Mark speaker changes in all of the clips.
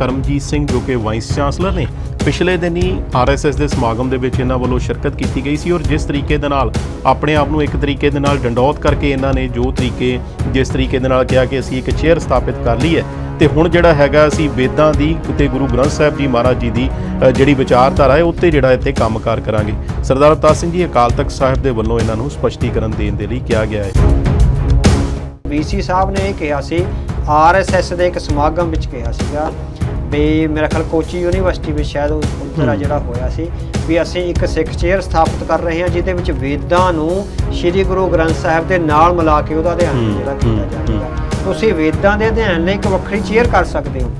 Speaker 1: ਕਰਮਜੀਤ ਸਿੰਘ ਜੋ ਕਿ vice chancellor ਨੇ, ਪਿਛਲੇ ਦਿਨੀ ਆਰਐਸਐਸ ਦੇ ਸਮਾਗਮ ਦੇ ਵਿੱਚ ਇਹਨਾਂ ਵੱਲੋਂ ਸ਼ਿਰਕਤ ਕੀਤੀ ਗਈ ਸੀ ਔਰ ਜਿਸ ਤਰੀਕੇ ਦੇ ਨਾਲ ਆਪਣੇ ਆਪ ਨੂੰ ਇੱਕ ਤਰੀਕੇ ਦੇ ਨਾਲ ਡੰਡੌਤ ਕਰਕੇ ਇਹਨਾਂ ਨੇ ਜੋ ਤਰੀਕੇ, ਜਿਸ ਤਰੀਕੇ ਦੇ ਨਾਲ ਕਿਹਾ ਕਿ ਅਸੀਂ ਇੱਕ ਚੇਅਰ ਸਥਾਪਿਤ ਕਰ ਲਈ ਹੈ, ਤੇ ਹੁਣ ਜਿਹੜਾ ਹੈਗਾ ਅਸੀਂ ਵੇਦਾਂ ਦੀ ਤੇ ਗੁਰੂ ਗ੍ਰੰਥ ਸਾਹਿਬ ਜੀ ਮਹਾਰਾਜ ਜੀ ਦੀ ਜਿਹੜੀ ਵਿਚਾਰਧਾਰਾ ਹੈ, ਉੱਤੇ ਜਿਹੜਾ ਇੱਥੇ ਕੰਮਕਾਰ ਕਰਾਂਗੇ। ਸਰਦਾਰ ਅਵਤਾਰ ਸਿੰਘ ਜੀ, ਅਕਾਲ ਤਖਤ ਸਾਹਿਬ ਦੇ ਵੱਲੋਂ ਇਹਨਾਂ ਨੂੰ ਸਪਸ਼ਟੀਕਰਨ ਦੇਣ ਦੇ ਲਈ ਕਿਹਾ ਗਿਆ ਹੈ।
Speaker 2: ਵੀਸੀ ਸਾਹਿਬ ਨੇ ਇਹ ਕਿਹਾ ਸੀ ਆਰਐਸਐਸ ਦੇ ਇੱਕ ਸਮਾਗਮ ਵਿੱਚ ਕਿਹਾ ਸੀਗਾ ਵੀ ਮੇਰਾ ਖਿਆਲ ਕੋਚੀ ਯੂਨੀਵਰਸਿਟੀ ਵਿੱਚ ਸ਼ਾਇਦ ਉਧਰ
Speaker 1: ਹਮ।
Speaker 2: ਜਿਹੜਾ ਹੋਇਆ ਸੀ ਵੀ ਅਸੀਂ ਇੱਕ ਸਿੱਖ ਚੇਅਰ ਸਥਾਪਿਤ ਕਰ ਰਹੇ ਹਾਂ ਜਿਹਦੇ ਵਿੱਚ ਵੇਦਾਂ ਨੂੰ ਸ੍ਰੀ ਗੁਰੂ ਗ੍ਰੰਥ ਸਾਹਿਬ ਦੇ ਨਾਲ ਮਿਲਾ ਕੇ ਉਹਦਾ ਅਧਿਐਨ ਜਿਹੜਾ ਕੀਤਾ ਜਾਵੇਗਾ ਤੁਸੀਂ ਵੇਦਾਂ ਦੇ ਅਧਿਐਨ ਲਈ ਇੱਕ ਵੱਖਰੀ ਚੇਅਰ ਕਰ ਸਕਦੇ ਹੋ।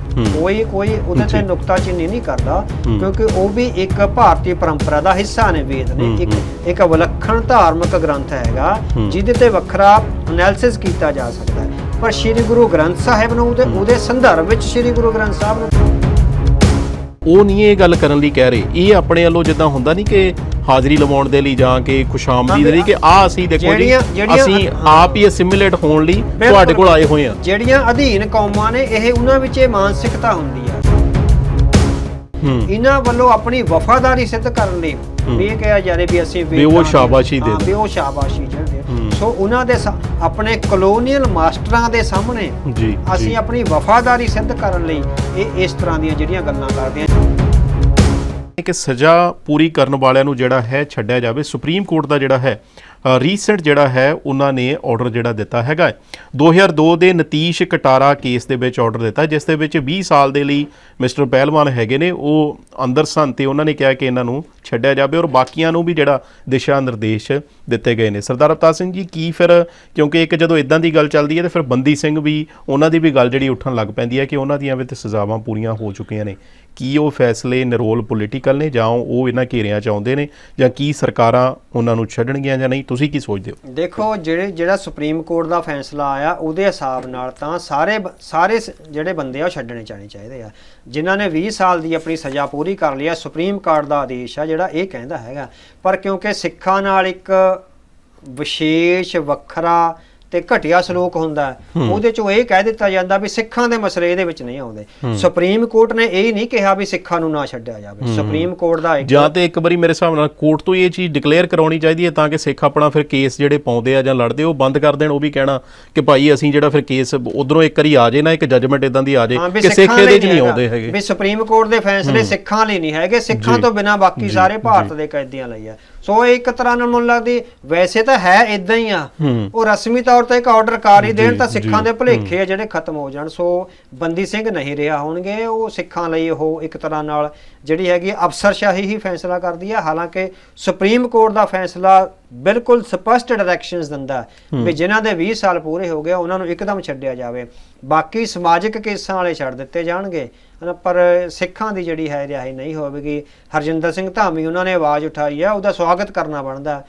Speaker 2: ਕੋਈ ਕੋਈ ਉਹਦੇ। ਤੇ ਨੁਕਤਾਚੀਨੀ ਨਹੀਂ ਕਰਦਾ। ਕਿਉਂਕਿ ਉਹ ਵੀ ਇੱਕ ਭਾਰਤੀ ਪਰੰਪਰਾ ਦਾ ਹਿੱਸਾ ਨੇ ਵੇਦ ਨੇ ਇੱਕ। ਇੱਕ ਵਿਲੱਖਣ ਧਾਰਮਿਕ ਗ੍ਰੰਥ ਹੈਗਾ। ਜਿਹਦੇ ਤੇ ਵੱਖਰਾ ਐਨਾਲਿਸਿਸ ਕੀਤਾ ਜਾ ਸਕਦਾ ਹੈ ਪਰ ਸ੍ਰੀ ਗੁਰੂ ਗ੍ਰੰਥ ਸਾਹਿਬ ਨੂੰ ਉਹਦੇ ਉਹਦੇ ਸੰਦਰਭ ਵਿੱਚ ਸ੍ਰੀ ਗੁਰੂ ਗ੍ਰੰਥ ਸਾਹਿਬ ਨੂੰ
Speaker 1: ਉਹ ਨਹੀਂ ਇਹ ਗੱਲ ਕਰਨ ਲਈ ਕਹਿ ਰਹੇ ਇਹ ਆਪਣੇ ਵੱਲੋਂ ਜਿੱਦਾਂ ਹੁੰਦਾ ਨਹੀਂ ਕਿ ਹਾਜ਼ਰੀ ਲਵਾਉਣ ਦੇ ਲਈ ਜਾਂ ਕਿ ਖੁਸ਼ਾਮਦੀ ਦੇ ਲਈ ਕਿ ਆ ਅਸੀਂ ਦੇਖੋ ਜੀ ਅਸੀਂ। ਆਪ ਹੀ ਅਸਿਮੀਲੇਟ ਹੋਣ ਲਈ। ਤੁਹਾਡੇ ਕੋਲ ਆਏ ਹੋਏ ਆ
Speaker 2: ਜਿਹੜੀਆਂ ਅਧੀਨ ਕੌਮਾਂ ਨੇ ਇਹ ਉਹਨਾਂ ਵਿੱਚ ਇਹ ਮਾਨਸਿਕਤਾ ਹੁੰਦੀ ਆ ਇਹਨਾਂ ਵੱਲੋਂ ਆਪਣੀ ਵਫਾਦਾਰੀ ਸਿੱਧ ਕਰਨ ਲਈ। ਵੀ ਇਹ ਕਿਹਾ ਜਾ ਰਿਹਾ ਵੀ ਅਸੀਂ
Speaker 1: ਵੀ ਉਹ ਸ਼ਾਬਾਸ਼ੀ ਦੇ
Speaker 2: ਹਾਂ। ਵੀ ਉਹ ਸ਼ਾਬਾਸ਼ੀ ਜਿਹੜੇ। ਸੋ ਉਹਨਾਂ ਦੇ ਆਪਣੇ ਕਲੋਨੀਅਲ ਮਾਸਟਰਾਂ ਦੇ ਸਾਹਮਣੇ
Speaker 1: ਜੀ
Speaker 2: ਅਸੀਂ। ਆਪਣੀ ਵਫਾਦਾਰੀ ਸਿੱਧ ਕਰਨ ਲਈ ਇਹ ਇਸ ਤਰ੍ਹਾਂ ਦੀਆਂ ਜਿਹੜੀਆਂ ਗੱਲਾਂ ਕਰਦੇ ਹਾਂ
Speaker 1: ਕਿ ਸਜ਼ਾ ਪੂਰੀ ਕਰਨ ਵਾਲਿਆਂ ਨੂੰ ਜਿਹੜਾ ਹੈ ਛੱਡਿਆ ਜਾਵੇ ਸੁਪਰੀਮ ਕੋਰਟ ਦਾ ਜਿਹੜਾ ਹੈ ਰੀਸੈਂਟ ਜਿਹੜਾ ਹੈ, ਉਹਨਾਂ ਨੇ ਆਰਡਰ ਜਿਹੜਾ ਦਿੱਤਾ ਹੈਗਾ ਹੈ। 2002 ਦੇ ਨਤੀਸ਼ ਕਟਾਰਾ ਕੇਸ ਦੇ ਵਿੱਚ ਆਰਡਰ ਦਿੱਤਾ, ਜਿਸ ਦੇ ਵਿੱਚ 20 ਸਾਲ ਦੇ ਲਈ ਮਿਸਟਰ ਪਹਿਲਵਾਨ ਹੈਗੇ ਨੇ, ਉਹ ਅੰਦਰ ਸਨ ਤੇ ਉਹਨਾਂ ਨੇ ਕਿਹਾ ਕਿ ਇਹਨਾਂ ਨੂੰ ਛੱਡਿਆ ਜਾਵੇ ਔਰ ਬਾਕੀਆਂ ਨੂੰ ਵੀ ਜਿਹੜਾ ਦਿਸ਼ਾ ਨਿਰਦੇਸ਼ ਦਿੱਤੇ ਗਏ ਨੇ। ਸਰਦਾਰ ਅਵਤਾਰ ਸਿੰਘ ਜੀ, ਕੀ ਫਿਰ, ਕਿਉਂਕਿ ਇੱਕ ਜਦੋਂ ਇਦਾਂ ਦੀ ਗੱਲ ਚੱਲਦੀ ਹੈ ਤੇ ਫਿਰ ਬੰਦੀ ਸਿੰਘ ਵੀ, ਉਹਨਾਂ ਦੀ ਵੀ ਗੱਲ ਜਿਹੜੀ ਉੱਠਣ ਲੱਗ ਪੈਂਦੀ ਹੈ ਕਿ ਉਹਨਾਂ ਦੀਆਂ ਵੀ ਤੇ ਸਜ਼ਾਵਾਂ ਪੂਰੀਆਂ ਹੋ ਚੁੱਕੀਆਂ ਨੇ। ਕੀ ਉਹ ਫੈਸਲੇ ਨਿਰੋਲ ਪੋਲੀਟੀਕਲ ਨੇ ਜਾਂ ਉਹ ਇਹਨਾਂ ਘੇਰਿਆਂ ਚ ਆਉਂਦੇ ਨੇ ਜਾਂ ਕੀ ਸਰਕਾਰਾਂ ਉਹਨਾਂ ਨੂੰ ਛੱਡਣਗੀਆਂ ਜਾਂ ਨਹੀਂ? ਤੁਸੀਂ ਕੀ ਸੋਚਦੇ ਹੋ?
Speaker 2: ਦੇਖੋ, ਜਿਹੜੇ, ਜਿਹੜਾ ਸੁਪਰੀਮ ਕੋਰਟ ਦਾ ਫੈਸਲਾ ਆਇਆ, ਉਹਦੇ ਹਿਸਾਬ ਨਾਲ ਤਾਂ ਸਾਰੇ ਬ- ਸਾਰੇ ਸ- ਜਿਹੜੇ ਬੰਦੇ ਆ ਉਹ ਛੱਡਣੇ ਚਾਹੀਦੇ ਚਾਹੀਦੇ ਆ। ਜਿਨ੍ਹਾਂ ਨੇ 20 ਸਾਲ ਦੀ ਆਪਣੀ ਸਜ਼ਾ ਪੂਰੀ ਕਰ ਲਈ ਆ ਸੁਪਰੀਮ ਕੋਰਟ ਦਾ ਆਦੇਸ਼ ਆ ਜਿਹੜਾ ਇਹ ਕਹਿੰਦਾ ਹੈਗਾ। ਪਰ ਕਿਉਂਕਿ ਸਿੱਖਾਂ ਨਾਲ ਇੱਕ ਵਿਸ਼ੇਸ਼ ਵੱਖਰਾ ਤੇ ਘਟੀਆ ਸਲੂਕ ਹੁੰਦਾ ਹੈ,
Speaker 1: ਹੂੰ।
Speaker 2: ਉਹਦੇ ਚੋਂ ਇਹ ਕਹਿ ਦਿੱਤਾ ਜਾਂਦਾ ਵੀ ਸਿੱਖਾਂ ਦੇ ਮਸਲੇ ਇਹਦੇ ਵਿੱਚ ਨਹੀਂ ਆਉਂਦੇ
Speaker 1: ਹੂੰ।
Speaker 2: ਸੁਪਰੀਮ ਕੋਰਟ ਨੇ ਇਹ ਨਹੀਂ ਕਿਹਾ ਵੀ ਸਿੱਖਾਂ ਨੂੰ ਨਾ ਛੱਡਿਆ ਜਾਵੇ
Speaker 1: ਹੂੰ।
Speaker 2: ਸੁਪਰੀਮ ਕੋਰਟ ਦਾ ਇੱਕ
Speaker 1: ਜਾਂ ਤੇ ਇੱਕ ਵਾਰੀ ਮੇਰੇ ਹਿਸਾਬ ਨਾਲ ਕੋਰਟ ਤੋਂ ਹੀ ਇਹ ਚੀਜ਼ ਡਿਕਲੇਅਰ ਕਰਾਉਣੀ ਚਾਹੀਦੀ ਹੈ ਤਾਂ ਕਿ ਸਿੱਖ ਆਪਣਾ ਫਿਰ ਕੇਸ ਜਿਹੜੇ ਪਾਉਂਦੇ ਆ ਜਾਂ ਲੜਦੇ ਉਹ ਬੰਦ ਕਰ ਦੇਣ ਉਹ ਵੀ ਕਹਿਣਾ ਕਿ ਭਾਈ ਅਸੀਂ ਜਿਹੜਾ ਫਿਰ ਕੇਸ ਉਧਰੋਂ ਇੱਕ ਵਾਰੀ ਆ ਜੇ ਨਾ ਇੱਕ ਜੱਜਮੈਂਟ ਇਦਾਂ ਦੀ ਆ ਜੇ
Speaker 2: ਹਾਂ, ਵੀ
Speaker 1: ਕਿ ਸਿੱਖ
Speaker 2: ਸਿੱਖਾਂ
Speaker 1: ਇਹਦੇ
Speaker 2: ਲਈ
Speaker 1: ਚ ਨਹੀਂ
Speaker 2: ਹੈਗਾ।
Speaker 1: ਆਉਂਦੇ ਹੈਗੇ
Speaker 2: ਵੀ ਸੁਪਰੀਮ ਕੋਰਟ ਦੇ ਫੈਸਲੇ ਸਿੱਖਾਂ ਲਈ ਨਹੀਂ ਹੈਗੇ ਸਿੱਖਾਂ। ਤੋਂ ਬਿਨਾ ਬਾਕੀ ਸਾਰੇ ਭਾਰਤ। ਦੇ ਕੈਦੀਆਂ ਲਈ ਆ ਸੋ ਇਹ ਇੱਕ ਤਰ੍ਹਾਂ ਨਾਲ ਮੈਨੂੰ ਲੱਗਦੀ ਵੈਸੇ ਤਾਂ ਹੈ ਇਦਾਂ ਹੀ ਆ। ਉਹ ਰਸਮੀ ਤੌਰ ਤੇ ਇੱਕ ਆਰਡਰ ਕਰ ਹੀ ਦੇਣ ਤਾਂ ਸਿੱਖਾਂ ਦੇ ਭੁਲੇਖੇ ਆ ਜਿਹੜੇ ਖਤਮ ਹੋ ਜਾਣ। ਸੋ ਬੰਦੀ ਸਿੰਘ ਨਹੀਂ ਰਿਹਾ ਹੋਣਗੇ ਉਹ ਸਿੱਖਾਂ ਲਈ ਉਹ ਇੱਕ ਤਰ੍ਹਾਂ ਨਾਲ ਜਿਹੜੀ ਹੈਗੀ ਅਫਸਰਸ਼ਾਹੀ ਹੀ ਫੈਸਲਾ ਕਰਦੀ ਹੈ ਹਾਲਾਂਕਿ ਸੁਪਰੀਮ ਕੋਰਟ ਦਾ ਫੈਸਲਾ ਬਿਲਕੁਲ ਸਪਸ਼ਟ ਡਾਇਰੈਕਸ਼ਨਸ ਦਿੰਦਾ ਵੀ ਜਿਨ੍ਹਾਂ ਦੇ 20 ਸਾਲ ਪੂਰੇ ਹੋ ਗਏ ਉਹਨਾਂ ਨੂੰ ਇੱਕਦਮ ਛੱਡਿਆ ਜਾਵੇ। ਬਾਕੀ ਸਮਾਜਿਕ ਕੇਸਾਂ ਵਾਲੇ ਛੱਡ ਦਿੱਤੇ ਜਾਣਗੇ। ਪਰ ਸਿੱਖਾਂ ਦੀ ਜਿਹੜੀ ਹੈ ਰਿਹਾਈ ਨਹੀਂ ਹੋਵੇਗੀ। ਹਰਜਿੰਦਰ ਸਿੰਘ ਧਾਮੀ ਉਹਨਾਂ ਨੇ ਆਵਾਜ਼ ਉਠਾਈ ਹੈ ਉਹਦਾ ਸਵਾਗਤ ਕਰਨਾ ਬਣਦਾ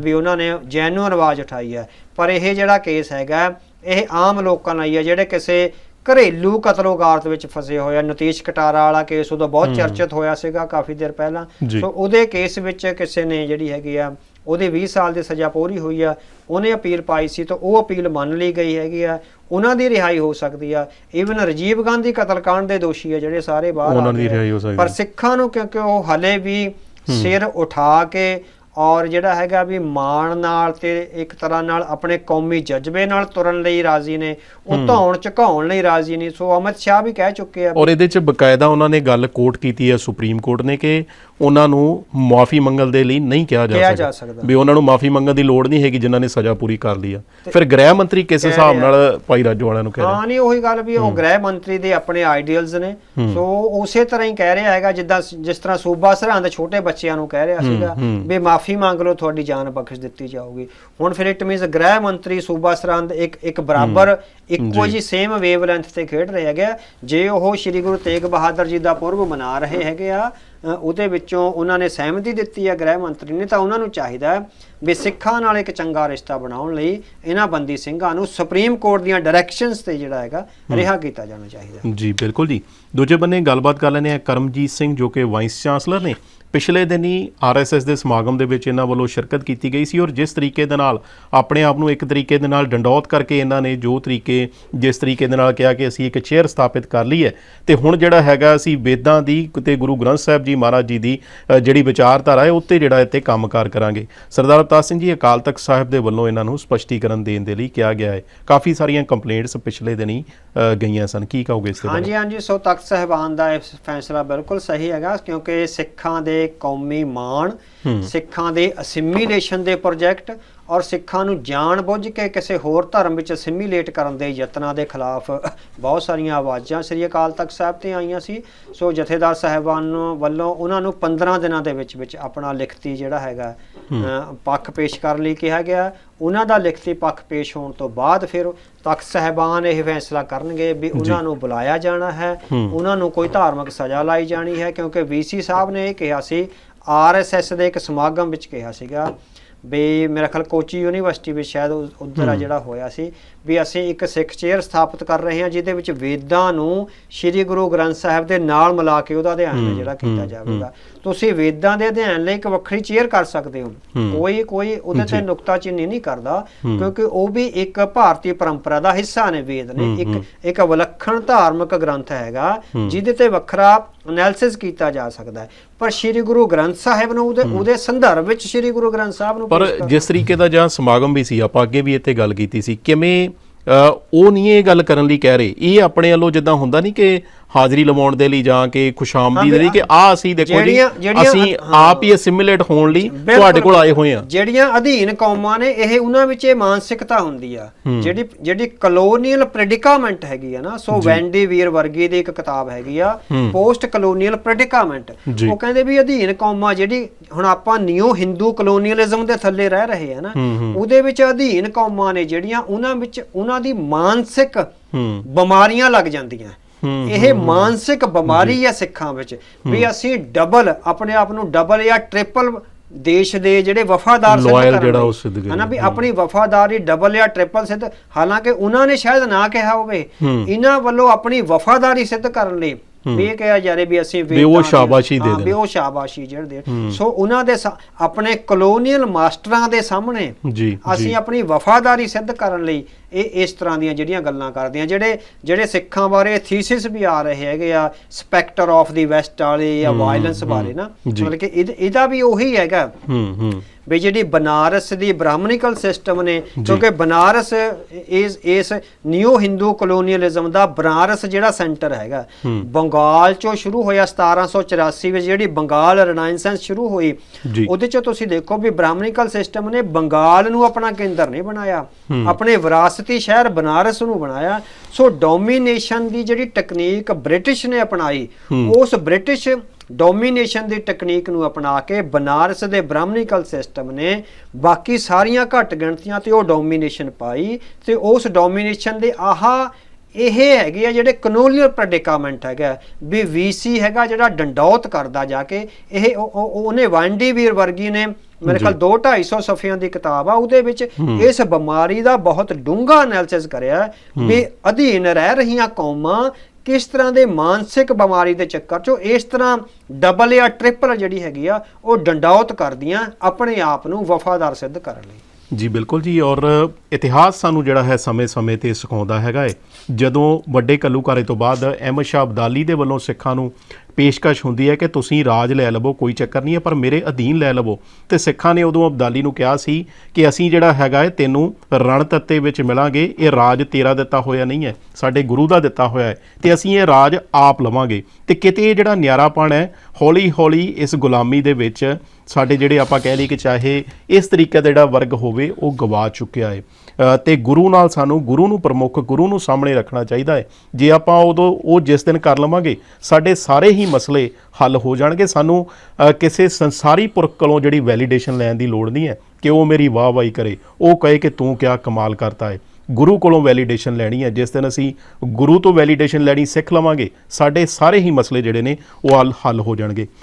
Speaker 2: ਵੀ ਉਹਨਾਂ ਨੇ ਜੈਨੂਅਨ ਆਵਾਜ਼ ਉਠਾਈ ਹੈ ਪਰ ਇਹ ਜਿਹੜਾ ਕੇਸ ਹੈਗਾ ਇਹ ਆਮ ਲੋਕਾਂ ਲਈ ਹੈ ਜਿਹੜੇ ਕਿਸੇ ਘਰੇਲੂ ਕਤਲੋਗਾਰਤ ਵਿੱਚ ਫਸੇ ਹੋਏ ਆ। ਨਤੀਸ਼ ਕਟਾਰਾ ਵਾਲਾ ਕੇਸ ਉਦੋਂ ਬਹੁਤ ਚਰਚਿਤ ਹੋਇਆ ਸੀਗਾ ਕਾਫੀ ਦੇਰ ਪਹਿਲਾਂ। ਸੋ ਉਹਦੇ ਕੇਸ ਵਿੱਚ ਕਿਸੇ ਨੇ ਜਿਹੜੀ ਹੈਗੀ ਆ ਉਹਦੇ 20 ਸਾਲ ਦੀ ਸਜ਼ਾ ਪੂਰੀ ਹੋਈ ਆ ਉਹਨੇ ਅਪੀਲ ਪਾਈ ਸੀ ਤਾਂ ਉਹ ਅਪੀਲ ਮੰਨ ਲਈ ਗਈ ਹੈਗੀ ਆ। ਉਹਨਾਂ ਦੀ ਰਿਹਾਈ ਹੋ ਸਕਦੀ ਆ। ਈਵਨ ਰਾਜੀਵ ਗਾਂਧੀ ਕਤਲकांड ਦੇ ਦੋਸ਼ੀ ਆ ਜਿਹੜੇ ਸਾਰੇ ਬਾਹਰ
Speaker 1: ਉਹਨਾਂ ਦੀ। ਰਿਹਾਈ ਹੋ ਸਕਦੀ
Speaker 2: ਪਰ। ਸਿੱਖਾਂ ਨੂੰ ਕਿਉਂਕਿ ਉਹ ਹਲੇ ਵੀ ਸਿਰ ਉਠਾ ਕੇ ਔਰ ਜਿਹੜਾ ਹੈਗਾ ਵੀ ਮਾਣ ਨਾਲ ਤੇ ਇੱਕ ਤਰ੍ਹਾਂ ਨਾਲ ਆਪਣੇ ਕੌਮੀ ਜਜ਼ਬੇ ਨਾਲ ਤੁਰਨ ਲਈ ਰਾਜ਼ੀ ਨੇ ਉਹ ਧੌਣ ਝੁਕਾਉਣ ਲਈ ਰਾਜ਼ੀ ਨਹੀਂ ਸੋ ਅਮਿਤ ਸ਼ਾਹ ਵੀ ਕਹਿ ਚੁੱਕੇ ਆ
Speaker 1: ਔਰ ਇਹਦੇ ਚ ਬਕਾਇਦਾ ਉਹਨਾਂ ਨੇ ਗੱਲ ਕੋਟ ਕੀਤੀ ਹੈ ਸੁਪਰੀਮ ਕੋਰਟ ਨੇ ਕਿ ਉਹਨਾਂ ਨੂੰ ਮਾਫੀ ਮੰਗਣ ਦੇ ਲਈ ਨਹੀਂ ਕਿਹਾ
Speaker 2: ਕਿਹਾ
Speaker 1: ਜਾ
Speaker 2: ਜਾ
Speaker 1: ਸਕਦਾ
Speaker 2: ਸਕਦਾ।
Speaker 1: ਵੀ ਉਹਨਾਂ ਨੂੰ ਮਾਫੀ ਮੰਗਣ ਦੀ ਲੋੜ ਨਹੀਂ ਹੈਗੀ ਜਿਨ੍ਹਾਂ ਨੇ ਸਜ਼ਾ ਪੂਰੀ ਕਰ ਲਈ ਆ ਫਿਰ ਗ੍ਰਹਿ ਮੰਤਰੀ ਕਿਸ ਹਿਸਾਬ। ਨਾਲ ਭਾਈ ਰਾਜੋ ਵਾਲਿਆਂ ਨੂੰ ਕਹਿ ਰਿਹਾ
Speaker 2: ਹਾਂ ਨਹੀਂ ਉਹੀ ਗੱਲ ਵੀ ਉਹ ਗ੍ਰਹਿ ਮੰਤਰੀ ਦੇ ਆਪਣੇ ਆਈਡੀਅਲਸ ਨੇ ਸੋ ਉਸੇ ਤਰ੍ਹਾਂ ਹੀ ਕਹਿ ਰਿਹਾ ਹੈਗਾ ਜਿੱਦਾਂ ਸ- ਜਿਸ ਤਰ੍ਹਾਂ ਸੂਬਾ ਸਰਹੰਦ ਛੋਟੇ ਬੱਚਿਆਂ ਨੂੰ ਕਹਿ ਰਿਹਾ ਸੀਗਾ। ਵੀ ਮਾਫੀ ਮੰਗ ਲਓ ਤੁਹਾਡੀ ਜਾਨ ਬਖਸ਼ ਦਿੱਤੀ ਜਾਊਗੀ ਹੁਣ ਫਿਰ ਇਟ ਮੀਨਸ ਗ੍ਰਹਿ ਮੰਤਰੀ ਸੂਬਾ ਸਰਹੰਦ ਇੱਕ ਇੱਕ ਬਰਾਬਰ ਇੱਕੋ
Speaker 1: ਜੀ।
Speaker 2: ਸੇਮ ਵੇਵਲੈਂਥ ਤੇ ਖੇਡ ਰਹੇ ਹੈਗੇ ਆ। ਜੇ ਉਹ ਸ੍ਰੀ ਗੁਰੂ ਤੇਗ ਬਹਾਦਰ ਜੀ ਦਾ ਪੁਰਬ ਮਨਾ ਰਹੇ ਹੈਗੇ ਆ ਅ, ਉਹਦੇ ਵਿੱਚੋਂ ਉਹਨਾਂ ਨੇ ਸਹਿਮਤੀ ਦਿੱਤੀ ਹੈ ਗ੍ਰਹਿ ਮੰਤਰੀ ਨੇ ਤਾਂ ਉਹਨਾਂ ਨੂੰ ਚਾਹੀਦਾ ਹੈ ਵੀ ਸਿੱਖਾਂ ਨਾਲ ਇੱਕ ਚੰਗਾ ਰਿਸ਼ਤਾ ਬਣਾਉਣ ਲਈ ਇਹਨਾਂ ਬੰਦੀ ਸਿੰਘਾਂ ਨੂੰ ਸੁਪਰੀਮ ਕੋਰਟ ਦੀਆਂ ਡਾਇਰੈਕਸ਼ਨਸ ਤੇ ਜਿਹੜਾ ਹੈਗਾ ਰਿਹਾ ਕੀਤਾ ਜਾਣਾ ਚਾਹੀਦਾ
Speaker 1: ਜੀ ਬਿਲਕੁਲ ਜੀ। ਦੂਜੇ ਬੰਨੇ ਗੱਲਬਾਤ ਕਰ ਲੈਂਦੇ ਆ ਕਰਮਜੀਤ ਸਿੰਘ ਜੋ ਕਿ ਵਾਈਸ ਚਾਂਸਲਰ ਨੇ। ਪਿਛਲੇ ਦਿਨੀ ਆਰਐਸਐਸ ਦੇ ਸਮਾਗਮ ਦੇ ਵਿੱਚ ਇਹਨਾਂ ਵੱਲੋਂ ਸ਼ਿਰਕਤ ਕੀਤੀ ਗਈ ਸੀ ਔਰ ਜਿਸ ਤਰੀਕੇ ਦੇ ਨਾਲ ਆਪਣੇ ਆਪ ਨੂੰ ਇੱਕ ਤਰੀਕੇ ਦੇ ਨਾਲ ਡੰਡੌਤ ਕਰਕੇ ਇਹਨਾਂ ਨੇ ਜੋ ਤਰੀਕੇ ਜਿਸ ਤਰੀਕੇ ਦੇ ਨਾਲ ਕਿਹਾ ਕਿ ਅਸੀਂ ਇੱਕ ਚੇਅਰ ਸਥਾਪਿਤ ਕਰ ਲਈ ਹੈ। ਤੇ ਹੁਣ ਜਿਹੜਾ ਹੈਗਾ ਅਸੀਂ ਵੇਦਾਂ ਦੀ ਤੇ ਗੁਰੂ ਗ੍ਰੰਥ ਸਾਹਿਬ ਜੀ ਮਹਾਰਾਜ ਜੀ ਦੀ ਜਿਹੜੀ ਵਿਚਾਰਧਾਰਾ ਹੈ ਉੱਤੇ ਜਿਹੜਾ ਇੱਥੇ ਕੰਮਕਾਰ ਕਰਾਂਗੇ। ਸਰਦਾਰ ਅਵਤਾਰ ਸਿੰਘ ਜੀ ਅਕਾਲ ਤਖਤ ਸਾਹਿਬ ਦੇ ਵੱਲੋਂ ਇਹਨਾਂ ਨੂੰ ਸਪਸ਼ਟੀਕਰਨ ਦੇਣ ਦੇ ਲਈ ਕਿਹਾ ਗਿਆ ਹੈ। ਕਾਫੀ ਸਾਰੀਆਂ ਕੰਪਲੇਂਟਸ ਪਿਛਲੇ ਦਿਨੀ ਅ, ਗਈਆਂ ਸਨ। ਕੀ ਕਹੋਗੇ ਇਸ ਦੇ
Speaker 2: ਹਾਂਜੀ ਹਾਂਜੀ ਸੋ ਤਖਤ ਸਾਹਿਬਾਨ ਦਾ ਇਹ ਫੈਸਲਾ ਬਿਲਕੁਲ ਸਹੀ ਹੈਗਾ ਕਿਉਂਕਿ ਸਿੱਖਾਂ ਦੇ ਕੌਮੀ ਮਾਣ ਸਿੱਖਾਂ ਦੇ ਅਸਿਮੀਲੇਸ਼ਨ ਦੇ ਪ੍ਰੋਜੈਕਟ ਔਰ ਸਿੱਖਾਂ ਨੂੰ ਜਾਣ ਬੁੱਝ ਕੇ ਕਿਸੇ ਹੋਰ ਧਰਮ ਵਿੱਚ ਅਸਿਮੀਲੇਟ ਕਰਨ ਦੇ ਯਤਨਾਂ ਦੇ ਖਿਲਾਫ ਬਹੁਤ ਸਾਰੀਆਂ ਆਵਾਜ਼ਾਂ ਸ੍ਰੀ ਅਕਾਲ ਤਖਤ ਸਾਹਿਬ ਤੇ ਆਈਆਂ ਸੀ। ਸੋ ਜਥੇਦਾਰ ਸਾਹਿਬਾਨ ਵੱਲੋਂ ਉਹਨਾਂ ਨੂੰ 15 ਦਿਨਾਂ ਦੇ ਵਿੱਚ ਵਿੱਚ ਆਪਣਾ ਲਿਖਤੀ ਜਿਹੜਾ ਹੈਗਾ ਪੱਖ ਪੇਸ਼ ਕਰਨ ਲਈ ਕਿਹਾ ਗਿਆ। ਉਹਨਾਂ ਦਾ ਲਿਖਤੀ ਪੱਖ ਪੇਸ਼ ਹੋਣ ਤੋਂ ਬਾਅਦ ਫਿਰ ਤਖਤ ਸਹਿਬਾਨ ਇਹ ਫੈਸਲਾ ਕਰਨਗੇ ਵੀ ਉਹਨਾਂ ਨੂੰ ਬੁਲਾਇਆ ਜਾਣਾ ਹੈ। ਉਹਨਾਂ ਨੂੰ ਕੋਈ ਧਾਰਮਿਕ ਸਜ਼ਾ ਲਾਈ ਜਾਣੀ ਹੈ ਕਿਉਂਕਿ ਵੀਸੀ ਸਾਹਿਬ ਨੇ ਇਹ ਕਿਹਾ ਸੀ ਆਰਐਸਐਸ ਦੇ ਇੱਕ ਸਮਾਗਮ ਵਿੱਚ ਕਿਹਾ ਸੀਗਾ ਵੀ ਮੇਰਾ ਖਿਆਲ ਕੋਚੀ ਯੂਨੀਵਰਸਿਟੀ ਵਿੱਚ ਸ਼ਾਇਦ ਉੱਧਰ ਆ ਜਿਹੜਾ ਹੋਇਆ ਸੀ। ਵੀ ਅਸੀਂ ਇੱਕ ਸਿੱਖ ਚੇਅਰ ਸਥਾਪਿਤ ਕਰ ਰਹੇ ਹਾਂ ਜਿਹਦੇ ਵਿੱਚ ਵੇਦਾਂ ਨੂੰ ਸ੍ਰੀ ਗੁਰੂ ਗ੍ਰੰਥ ਸਾਹਿਬ ਦੇ ਨਾਲ ਮਿਲਾ ਕੇ ਉਹਦਾ ਅਧਿਐਨ ਜਿਹੜਾ ਕੀਤਾ ਜਾਵੇਗਾ। ਤੁਸੀਂ ਵੇਦਾਂ ਦੇ ਅਧਿਐਨ ਲਈ ਇੱਕ ਵੱਖਰੀ ਚੇਅਰ ਕਰ ਸਕਦੇ ਹੋ। ਕੋਈ ਕੋਈ ਉਹਦੇ ਤੇ ਨੁਕਤਾਚੀਨੀ ਨਹੀਂ ਕਰਦਾ ਕਿਉਂਕਿ ਉਹ ਵੀ ਇੱਕ ਭਾਰਤੀ ਪਰੰਪਰਾ ਦਾ ਹਿੱਸਾ ਨੇ ਵੇਦ ਨੇ। ਇੱਕ ਇੱਕ ਵਿਲੱਖਣ ਧਾਰਮਿਕ ਗ੍ਰੰਥ ਹੈਗਾ ਜਿਹਦੇ ਤੇ ਵੱਖਰਾ ਐਨਾਲਿਸਿਸ ਕੀਤਾ ਜਾ ਸਕਦਾ ਹੈ। ਪਰ ਸ੍ਰੀ ਗੁਰੂ ਗ੍ਰੰਥ ਸਾਹਿਬ ਨੂੰ ਉਹਦੇ ਉਹਦੇ ਸੰਦਰਭ ਵਿੱਚ ਸ੍ਰੀ ਗੁਰੂ ਗ੍ਰੰਥ ਸਾਹਿਬ ਨੂੰ
Speaker 1: ਪਰ ਜਿਸ ਤਰੀਕੇ ਦਾ ਜਾਂ ਸਮਾਗਮ ਵੀ ਸੀ ਆਪਾਂ ਅੱਗੇ ਵੀ ਇੱਥੇ ਗੱਲ ਕੀਤੀ ਸੀ ਕਿਵੇਂ ਉਹ ਨਹੀਂ ਇਹ ਗੱਲ ਕਰਨ ਲਈ ਕਹਿ ਰਹੇ। ਇਹ ਆਪਣੇ ਵੱਲੋਂ ਜਿੱਦਾਂ ਹੁੰਦਾ ਨਹੀਂ ਕਿ ਹਾਜ਼ਰੀ ਲਵਾਉਣ ਦੇ ਲਈ ਜਾਂ ਕਿ ਖੁਸ਼ਾਮਦੀ ਦੇ ਲਈ ਕਿ ਆ ਅਸੀਂ ਦੇਖੋ ਜੀ ਅਸੀਂ। ਆਪ ਹੀ ਅਸਿਮੀਲੇਟ ਹੋਣ ਲਈ। ਤੁਹਾਡੇ ਕੋਲ ਆਏ ਹੋਏ ਆ
Speaker 2: ਜਿਹੜੀਆਂ ਅਧੀਨ ਕੌਮਾਂ ਨੇ ਇਹ ਉਹਨਾਂ ਵਿੱਚ ਇਹ ਮਾਨਸਿਕਤਾ ਹੁੰਦੀ ਆ। ਜਿਹੜੀ ਜਿਹੜੀ ਕਲੋਨੀਅਲ ਪ੍ਰੈਡਿਕਾਮੈਂਟ ਹੈਗੀ ਆ ਨਾ ਸੋ ਵੈਂਡੀ ਵੀਰ ਵਰਗੀ ਦੀ ਇੱਕ ਕਿਤਾਬ ਹੈਗੀ ਆ ਪੋਸਟ ਕਲੋਨੀਅਲ ਪ੍ਰੈਡਿਕਾਮੈਂਟ। ਉਹ ਕਹਿੰਦੇ ਵੀ ਅਧੀਨ ਕੌਮਾਂ ਜਿਹੜੀ ਹੁਣ ਆਪਾਂ ਨਿਓ ਹਿੰਦੂ ਕਲੋਨੀਅਲਿਜ਼ਮ ਦੇ ਥੱਲੇ ਰਹਿ ਰਹੇ ਆ ਨਾ ਉਹਦੇ ਵਿੱਚ ਅਧੀਨ ਕੌਮਾਂ ਨੇ ਜਿਹੜੀਆਂ ਉਹਨਾਂ ਵਿੱਚ ਉਹਨਾਂ ਦੀ ਮਾਨਸਿਕ ਬਿਮਾਰੀਆਂ ਲੱਗ ਜਾਂਦੀਆਂ। ਇਹ ਮਾਨਸਿਕ ਬਿਮਾਰੀ ਹੈ ਸਿੱਖਾਂ ਵਿੱਚ। ਵੀ ਅਸੀਂ ਡਬਲ ਆਪਣੇ ਆਪ ਨੂੰ ਡਬਲ ਜਾਂ ਟ੍ਰਿਪਲ ਦੇਸ਼ ਦੇ ਜਿਹੜੇ ਵਫਾਦਾਰ ਸਿੱਧ ਕਰਨ
Speaker 1: ਜਿਹੜਾ। ਉਹ ਸਿੱਧ।
Speaker 2: ਹਨਾ ਵੀ ਆਪਣੀ ਵਫਾਦਾਰੀ ਡਬਲ ਜਾਂ ਟ੍ਰਿਪਲ ਸਿੱਧ। ਹਾਲਾਂਕਿ ਉਹਨਾਂ ਨੇ ਸ਼ਾਇਦ ਨਾ ਕਿਹਾ ਹੋਵੇ। ਇਹਨਾਂ ਵੱਲੋਂ ਆਪਣੀ ਵਫਾਦਾਰੀ ਸਿੱਧ ਕਰਨ ਲਈ ਵੀ ਇਹ ਕਿਹਾ ਜਾ ਰਿਹਾ ਵੀ ਅਸੀਂ
Speaker 1: ਵੀ ਉਹ
Speaker 2: ਦੇ-
Speaker 1: ਸ਼ਾਬਾਸ਼ੀ ਦੇ।
Speaker 2: ਵੀ ਉਹ ਸ਼ਾਬਾਸ਼ੀ ਜਿਹੜੇ ਦੇ। ਸੋ ਉਹਨਾਂ ਦੇ ਆਪਣੇ ਕਲੋਨੀਅਲ ਮਾਸਟਰਾਂ ਦੇ ਸਾਹਮਣੇ ਅਸੀਂ ਆਪਣੀ ਵਫਾਦਾਰੀ ਸਿੱਧ ਕਰਨ ਲਈ ਇਹ ਇਸ ਤਰ੍ਹਾਂ ਦੀਆਂ ਜਿਹੜੀਆਂ ਗੱਲਾਂ ਕਰਦੇ ਆ ਜਿਹੜੇ ਜਿਹੜੇ ਸਿੱਖਾਂ ਬਾਰੇ ਥੀਸਿਸ ਵੀ ਆ ਰਹੇ ਹੈਗੇ ਆ ਸਪੈਕਟਰ ਆਫ ਦੀ ਵੈਸਟ ਵਾਲੇ ਜਾਂ ਵਾਇਲੈਂਸ ਬਾਰੇ ਨਾ। ਮਤਲਬ ਕਿ ਇਹਦ- ਵੀ ਉਹੀ ਹੈਗਾ।
Speaker 1: ਹੂੰ ਹੂੰ।
Speaker 2: ਵੀ ਜਿਹੜੀ ਬਨਾਰਸ ਦੀ ਬ੍ਰਾਹਮਣਿਕਲ ਸਿਸਟਮ ਨੇ ਕਿਉਂਕਿ ਬਨਾਰਸ ਇਸ ਇਸ ਨਿਊ ਹਿੰਦੂ ਕਲੋਨੀਅਲਿਜ਼ਮ ਦਾ ਬਨਾਰਸ ਜਿਹੜਾ ਸੈਂਟਰ ਹੈਗਾ। ਬੰਗਾਲ ਚੋਂ ਸ਼ੁਰੂ ਹੋਇਆ 1784 ਵਿੱਚ ਜਿਹੜੀ ਬੰਗਾਲ ਰੇਨਾਇੰਸੈਂਸ ਸ਼ੁਰੂ ਹੋਈ। ਉਹਦੇ ਚ ਤੁਸੀਂ ਦੇਖੋ ਵੀ ਬ੍ਰਾਹਮਣਿਕਲ ਸਿਸਟਮ ਨੇ ਬੰਗਾਲ ਨੂੰ ਆਪਣਾ ਕੇਂਦਰ ਨਹੀਂ ਬਣਾਇਆ। ਆਪਣੇ ਵਿਰਾਸਤੀ ਸ਼ਹਿਰ ਬਨਾਰਸ ਨੂੰ ਬਣਾਇਆ। ਸੋ ਡੋਮੀਨੇਸ਼ਨ ਦੀ ਜਿਹੜੀ ਟੈਕਨੀਕ ਬ੍ਰਿਟਿਸ਼ ਨੇ ਅਪਣਾਈ ਉਸ ਬ੍ਰਿਟਿਸ਼ ਡੋਮੀਨੇਸ਼ਨ ਦੀ ਟੈਕਨੀਕ ਨੂੰ ਅਪਣਾ ਕੇ ਬਨਾਰਸ ਦੇ ਬ੍ਰਾਹਮਣਿਕਲ ਸਿਸਟਮ ਨੇ ਬਾਕੀ ਸਾਰੀਆਂ ਘੱਟ ਗਿਣਤੀਆਂ ਤੇ ਉਹ ਡੋਮੀਨੇਸ਼ਨ ਪਾਈ ਤੇ ਉਸ ਡੋਮੀਨੇਸ਼ਨ ਦੇ ਆਹਾ ਇਹ ਹੈਗੇ ਆ ਜਿਹੜੇ ਕਨੋਲੀਅਲ ਪ੍ਰੈਡਿਕਾਮੈਂਟ ਹੈਗਾ ਵੀ ਵੀਸੀ ਹੈਗਾ ਜਿਹੜਾ ਡੰਡੌਤ ਕਰਦਾ ਜਾ ਕੇ ਇਹ ਉਹ- ਉਹ- ਉਹਨੇ ਵਾਂਡੀ ਵੀਰ ਵਰਗੀ ਨੇ ਮੇਰੇ ਖਿਆਲ 2 250 ਸਫਿਆਂ ਦੀ ਕਿਤਾਬ ਆ ਉਹਦੇ ਵਿੱਚ ਇਸ ਬਿਮਾਰੀ ਦਾ ਬਹੁਤ ਡੂੰਘਾ ਐਨਾਲਿਸਿਸ ਕਰਿਆ ਵੀ ਅਧੀਨ ਰਹਿ ਰਹੀਆਂ ਕੌਮਾਂ ਕਿਸ ਤਰ੍ਹਾਂ ਦੇ ਮਾਨਸਿਕ ਬਿਮਾਰੀ ਦੇ ਚੱਕਰ ਚੋਂ ਇਸ ਤਰ੍ਹਾਂ ਡਬਲ ਜਾਂ ਟ੍ਰਿਪਲ ਜਿਹੜੀ ਹੈਗੀ ਆ ਉਹ ਡੰਡੌਤ ਕਰਦੀਆਂ ਆਪਣੇ ਆਪ ਨੂੰ ਵਫਾਦਾਰ ਸਿੱਧ ਕਰਨ ਲਈ।
Speaker 1: ਜੀ ਬਿਲਕੁਲ ਜੀ ਔਰ ਇਤਿਹਾਸ ਸਾਨੂੰ ਜਿਹੜਾ ਹੈ ਸਮੇਂ-ਸਮੇਂ ਤੇ ਸਿਖਾਉਂਦਾ ਹੈਗਾ ਏ। ਜਦੋਂ ਵੱਡੇ ਕੱਲੂਕਾਰੇ ਤੋਂ ਬਾਅਦ ਅਹਿਮਦ ਸ਼ਾਹ ਅਬਦਾਲੀ ਦੇ ਵੱਲੋਂ ਸਿੱਖਾਂ ਨੂੰ ਪੇਸ਼ਕਸ਼ ਹੁੰਦੀ ਹੈ ਕਿ ਤੁਸੀਂ ਰਾਜ ਲੈ ਲਵੋ, ਕੋਈ ਚੱਕਰ ਨਹੀਂ ਹੈ, ਪਰ ਮੇਰੇ ਅਧੀਨ ਲੈ ਲਵੋ। ਤੇ ਸਿੱਖਾਂ ਨੇ ਉਦੋਂ ਅਬਦਾਲੀ ਨੂੰ ਕਿਹਾ ਸੀ ਕਿ ਅਸੀਂ ਜਿਹੜਾ ਹੈਗਾ ਹੈ, ਤੈਨੂੰ ਰਣ ਤੱਤੇ ਵਿੱਚ ਮਿਲਾਂਗੇ। ਇਹ ਰਾਜ ਤੇਰਾ ਦਿੱਤਾ ਹੋਇਆ ਨਹੀਂ ਹੈ, ਸਾਡੇ ਗੁਰੂ ਦਾ ਦਿੱਤਾ ਹੋਇਆ ਹੈ। ਤੇ ਅਸੀਂ ਇਹ ਰਾਜ ਆਪ ਲਵਾਂਗੇ। ਤੇ ਕਿਤੇ ਇਹ ਜਿਹੜਾ ਨਿਆਰਾਪਣ ਹੈ ਹੌਲੀ ਹੌਲੀ ਇਸ ਗੁਲਾਮੀ ਦੇ ਵਿੱਚ ਸਾਡੇ ਜਿਹੜੇ ਆਪਾਂ ਕਹਿ ਲਈ ਕਿ ਚਾਹੇ ਇਸ ਤਰੀਕੇ ਦਾ ਜਿਹੜਾ ਵਰਗ ਹੋਵੇ, ਉਹ ਗਵਾ ਚੁੱਕਿਆ ਹੈ। ਤੇ ਗੁਰੂ ਨਾਲ ਸਾਨੂੰ ਗੁਰੂ ਨੂੰ ਪ੍ਰਮੁੱਖ, ਗੁਰੂ ਨੂੰ ਸਾਹਮਣੇ ਰੱਖਣਾ ਚਾਹੀਦਾ ਹੈ। ਜੇ ਆਪਾਂ ਉਦੋਂ, ਉਹ ਜਿਸ ਦਿਨ ਕਰ ਲਵਾਂਗੇ, ਸਾਡੇ ਸਾਰੇ ਹੀ ਮਸਲੇ ਹੱਲ ਹੋ ਜਾਣਗੇ। ਸਾਨੂੰ ਕਿਸੇ ਸੰਸਾਰੀ ਪੁਰਖ ਕੋਲੋਂ ਜਿਹੜੀ ਵੈਲੀਡੇਸ਼ਨ ਲੈਣ ਦੀ ਲੋੜ ਨਹੀਂ ਹੈ ਕਿ ਉਹ ਮੇਰੀ ਵਾਹ ਵਾਹੀ ਕਰੇ। ਉਹ ਕਹੇ ਕਿ ਤੂੰ ਕਿਆ ਕਮਾਲ ਕਰਤਾ ਹੈ। ਗੁਰੂ ਕੋਲੋਂ ਵੈਲੀਡੇਸ਼ਨ ਲੈਣੀ ਹੈ। ਜਿਸ ਦਿਨ ਅਸੀਂ ਗੁਰੂ ਤੋਂ ਵੈਲੀਡੇਸ਼ਨ ਲੈਣੀ ਸਿੱਖ ਲਵਾਂਗੇ, ਸਾਡੇ ਸਾਰੇ ਹੀ ਮਸਲੇ ਜਿਹੜੇ ਨੇ, ਉਹ ਹੱਲ ਹੱਲ ਹੋ ਜਾਣਗੇ।